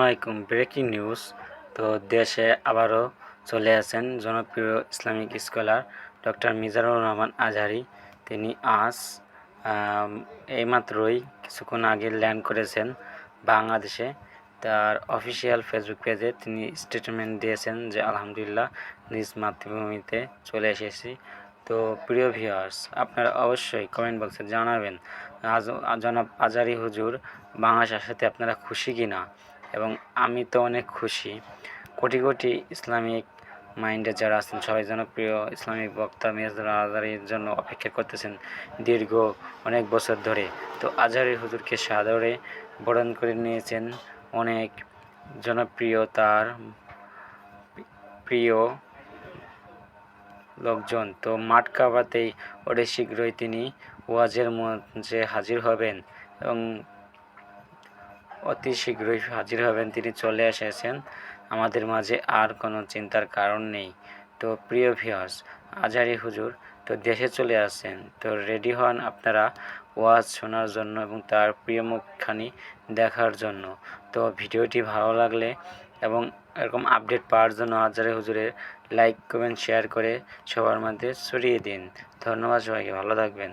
আলাইকুম, breaking news. তো দেশে আবারও চলে আসেন জনপ্রিয় Islamic scholar doctor Mizanur Rahman Azhari. তিনি আজ এইমাত্রই কিছুক্ষণ আগে ল্যান্ড করেছেন বাংলাদেশে। তার অফিসিয়াল ফেসবুক পেজে তিনি স্টেটমেন্ট দিয়েছেন যে, আলহামদুলিল্লাহ, নিজ মাতৃভূমিতে চলে এসেছি। তো প্রিয় ভিউয়ার্স আপনারা অবশ্যই কমেন্ট বক্সে জানাবেন, আজ, জনাব আজারি হুজুর বাংলাদেশ সাথে আপনারা খুশি কি না এবং আমি তো অনেক খুশি। কোটি কোটি ইসলামিক মাইন্ডে যারা আছেন, সবাই জনপ্রিয় ইসলামিক বক্তা মিয়াজুল আজারির জন্য অপেক্ষা করতেছেন দীর্ঘ অনেক বছর ধরে। তো আজারি হুজুরকে সাদরে বরণ করে নিয়েছেন অনেক জনপ্রিয় তার প্রিয় লোকজন। তো মাঠ কাবাতেই অনেক শীঘ্রই তিনি ওয়াজের মঞ্চে হাজির হবেন এবং অতি শীঘ্রই হাজির হবেন। তিনি চলে এসেছেন। আমাদের মাঝে আর কোনো চিন্তার কারণ নেই। তো প্রিয় ভিউয়ার্স আজারি হুজুর, তো দেশে চলে আসেন তো রেডি হন আপনারা ওয়াজ শোনার জন্য এবং তার প্রিয় মুখখানি দেখার জন্য। তো ভিডিওটি ভালো লাগলে এবং এরকম আপডেট পাওয়ার জন্য আজারি হুজুরের লাইক কমেন্ট শেয়ার করে সবার মধ্যে ছড়িয়ে দিন। ধন্যবাদ সবাইকে, ভালো থাকবেন।